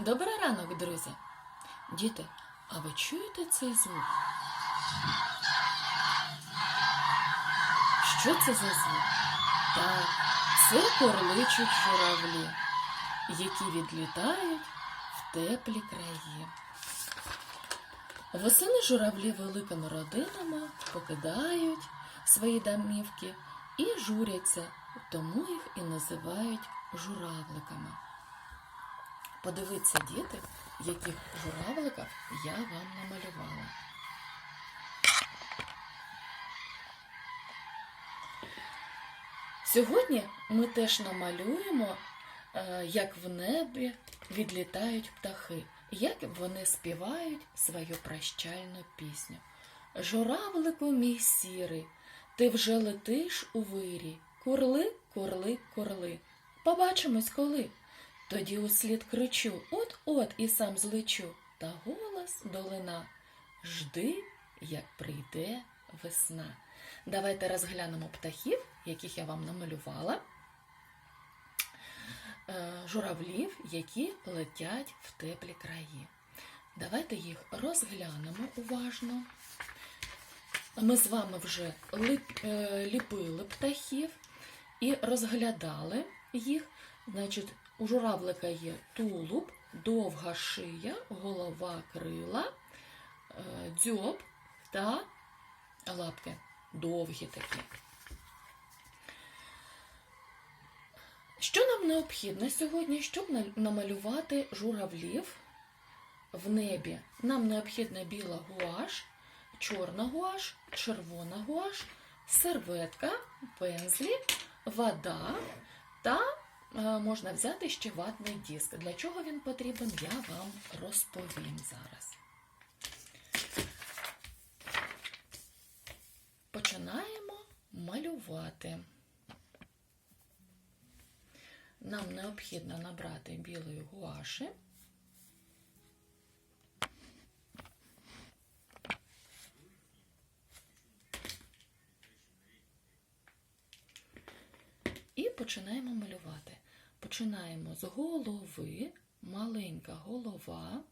Добрий ранок, друзі. Діти, а ви чуєте цей звук? Що це за звук? Так, це корличуть журавлі, які відлітають в теплі краї. Восени журавлі великими родинами покидають свої домівки і журяться, тому їх і називають журавликами. Подивіться, діти, яких журавликів я вам намалювала. Сьогодні ми теж намалюємо, е, як в небі відлітають птахи, як вони співають свою прощальну пісню. Журавлику мій сірий, ти вже летиш у вирі. Курли, курли, курли. Побачимось коли. Тоді услід кричу от-от і сам злечу, та голос долина. Жди, як прийде весна. Давайте розглянемо птахів, яких я вам намалювала. Е, Журавлів, які летять в теплі краї. Давайте їх розглянемо уважно. Ми з вами вже е, ліпили птахів і розглядали їх. Значить, у журавлика є тулуб, довга шия, голова, крила, е, дзьоб та лапки. Довгі такі. Що нам необхідно сьогодні, щоб намалювати журавлів в небі? Нам необхідна біла гуаш, чорна гуаш, червона гуаш, серветка, пензлі, вода та можна взяти ще ватний диск. Для чого він потрібен, я вам розповім зараз. Починаємо малювати. Нам необхідно набрати білої гуаші. І починаємо малювати. Починаємо з голови, маленька голова,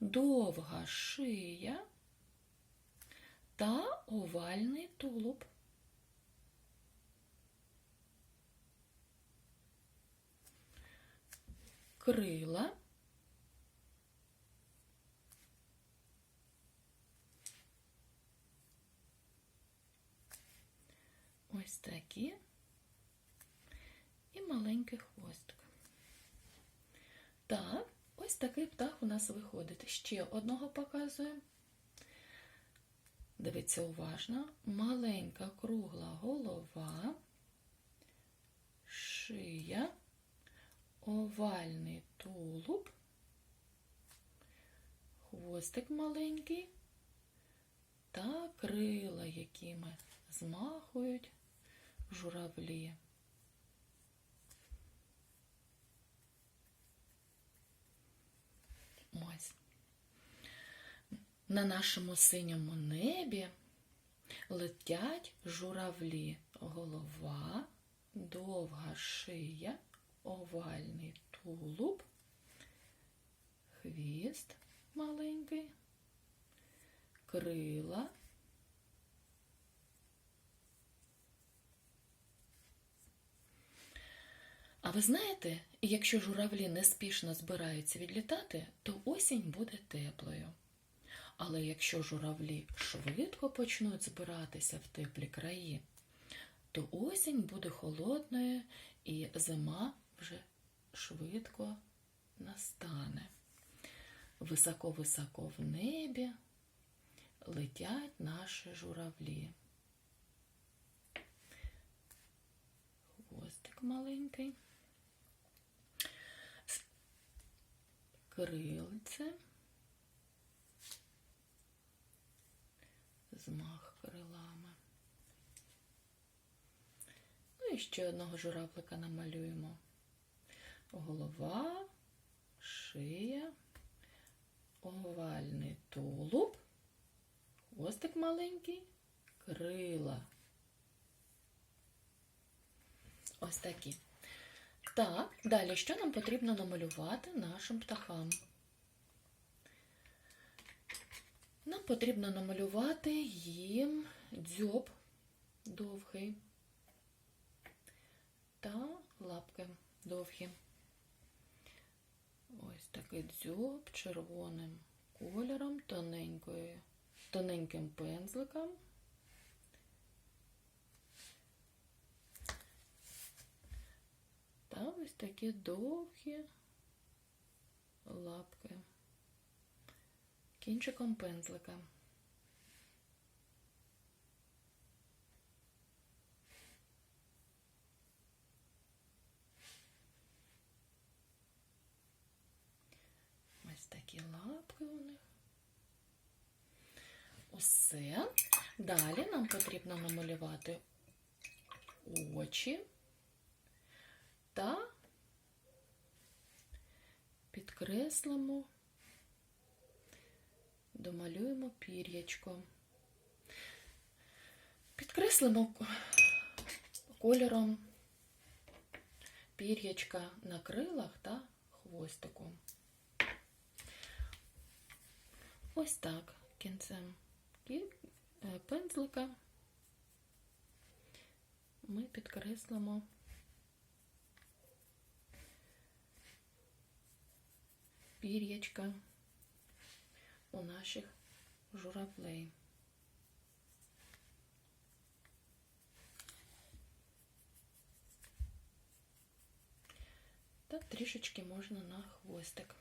довга шия та овальний тулуб. Крила. Ось такі. І маленький хвостик. Так, ось такий птах у нас виходить. Ще одного показуємо. Дивіться уважно. Маленька кругла голова, шия, овальний тулуб, хвостик маленький та крила, якими змахують журавлі. Ось. На нашому синьому небі летять журавлі, голова, довга шия, овальний тулуб, хвіст маленький, крила. Ви знаєте, якщо журавлі неспішно збираються відлітати, то осінь буде теплою. Але якщо журавлі швидко почнуть збиратися в теплі краї, то осінь буде холодною і зима вже швидко настане. Високо-високо в небі летять наші журавлі. Хвостик маленький, крильце. змах крилами. Ну і ще одного журавлика намалюємо. Голова, шия, овальний тулуб, хвостик маленький, крила. Ось такі. Так, далі що нам потрібно намалювати нашим птахам? Нам потрібно намалювати їм дзьоб довгий та лапки довгі. Ось такий дзьоб червоним кольором, тоненьким пензликом. Ось такі довгі лапки кінчиком пензлика. Ось такі лапки у них. Усе. Далі нам потрібно намалювати очі та підкреслимо, домалюємо пір'ячко. Підкреслимо кольором пір'ячка на крилах та хвостику. Ось так кінцем кі- е, пензлика ми підкреслимо пір'ячка у наших журавлей. Та трішечки можна на хвостик.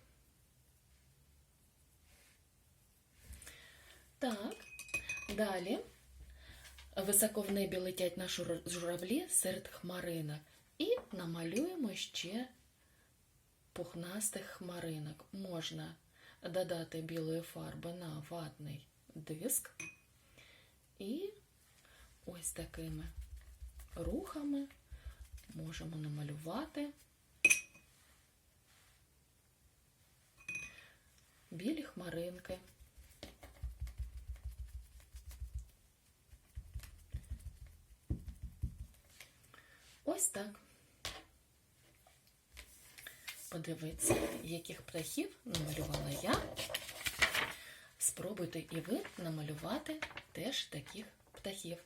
Так, далі високо в небі летять наші жур- журавлі серед хмаринок. І намалюємо ще пухнастих хмаринок. Можна додати білої фарби на ватний диск. І ось такими рухами можемо намалювати білі хмаринки. Ось так. Подивіться, яких птахів намалювала я. Спробуйте і ви намалювати теж таких птахів.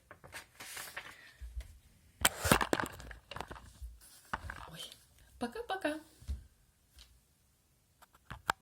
Ой, пока-пока!